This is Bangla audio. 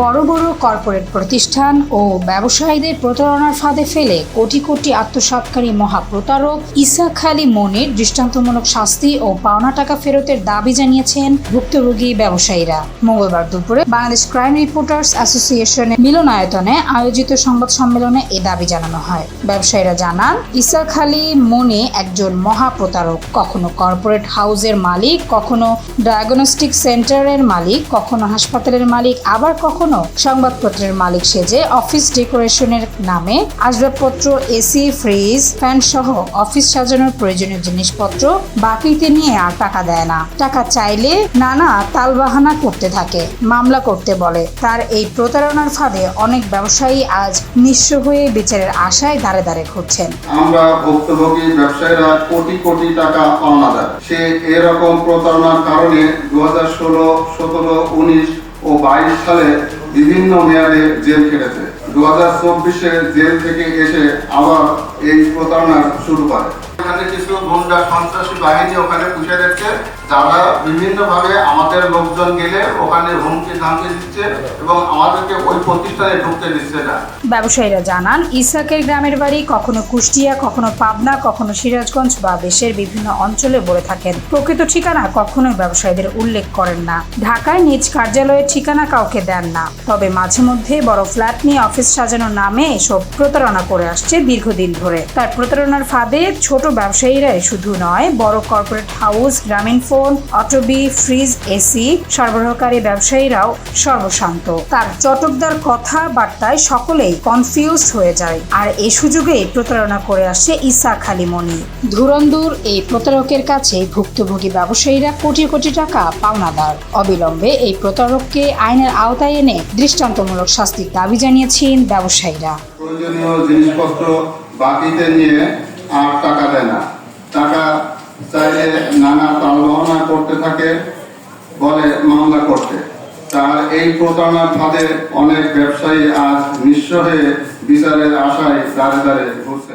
বড় বড় কর্পোরেট প্রতিষ্ঠান ও ব্যবসায়ীদের প্রতারণার ফাঁদে ফেলে কোটি কোটি আত্মসাৎকারী মহাপ্রতারক ইসা খালি মনির দৃষ্টান্তমূলক শাস্তি ও পাওনা টাকা ফেরতের দাবি জানিয়েছেন ভুক্তভোগী ব্যবসায়ীরা। মঙ্গলবার দুপুরে বাংলাদেশ ক্রাইম রিপোর্টার্স অ্যাসোসিয়েশনের মিলনায়তনে আয়োজিত সংবাদ সম্মেলনে এ দাবি জানানো হয়। ব্যবসায়ীরা জানান ইসা খালি মনি একজন মহাপ্রতারক, কখনো কর্পোরেট হাউসের মালিক, কখনো ডায়াগনস্টিক সেন্টারের মালিক, কখনো হাসপাতালের মালিক, আবার কখনো সংবাদপত্রের মালিক সেজে অফিস ডেকোরেশনের নামে আসবাবপত্র, এসি, ফ্রিজ ফ্যান সহ অফিস সাজানোর প্রয়োজনীয় জিনিসপত্র বাকিতে নিয়ে আর টাকা দেয় না। টাকা চাইলে নানা তালবাহানা করতে থাকে, মামলা করতে বলে। তার এই প্রতারণার ফাঁদে অনেক ব্যবসায়ী আজ নিঃস্ব হয়ে বিচারের আশায় দাঁড়ে দাঁড়ে ঘুরছেন। আমরা ভুক্তভোগী ব্যবসায়ীরা কোটি কোটি টাকা পাওনা দেয়। সে এরকম প্রতারণার কারণে দু হাজার ষোলো, সতেরো, উনিশ ও বাইশ সালে বিভিন্ন মেয়াদে জেল খেটেছে দু জেল থেকে এসে আবার এই প্রতারণা শুরু করে। এখানে কিছু গুন্ডা সন্ত্রাসী বাহিনী ওখানে পুষে রেখেছে। যারা বিভিন্ন ভাবে আমাদের লোকজন গেলে ওখানে হুমকি ধামকি দিচ্ছে এবং আমাদেরকে ওই প্রতিষ্ঠানে ঢুকতে দিচ্ছে না। ব্যবসায়ীরা জানান, ইসাকের গ্রামের বাড়ি কখনো কুষ্টিয়া, কখনো পাবনা, কখনো সিরাজগঞ্জ বা দেশের বিভিন্ন অঞ্চলে বলে থাকেন। প্রকৃত ঠিকানা কখনোই ব্যবসায়ীদের উল্লেখ করেন না। ঢাকায় নিজ কার্যালয়ের ঠিকানা কাউকে দেন না। তবে মাঝে মধ্যে বড় ফ্ল্যাট নিয়ে অফিস সাজানোর নামে এসব প্রতারণা করে আসছে দীর্ঘদিন ধরে। তার প্রতারণার ফাঁদে ছোট ব্যবসায়ীরাই শুধু নয়, বড় corporate house Grameen phone Otobi fridge AC সরবরাহকারী ব্যবসায়ীরাও সর্বশান্ত। তার চটকদার কথা বার্তায় সকলেই কনফিউজ হয়ে যায়। আর এই সুযোগেই প্রতারণা করে আসছে ইসা খালিমণি ধুরন্ধুর এই প্রতারকের কাছে ভুক্তভোগী ব্যবসায়ীরা কোটি কোটি টাকা পাওনাদার। অবিলম্বে এই প্রতারককে আইনের আওতায় এনে দৃষ্টান্তমূলক শাস্তির দাবি জানিয়েছেন ব্যবসায়ীরা। প্রয়োজনীয় জিনিসপত্র বাকিতে নিয়ে আর টাকা দেয় না। টাকা চাইলে নানা তালবহনা করতে থাকে, বলে মামলা করতে। তার এই প্রতারণার ফাঁদে অনেক ব্যবসায়ী আজ নিঃস্ব হয়ে বিচারের আশায় দাঁড়ে দাঁড়িয়ে ঘুরছে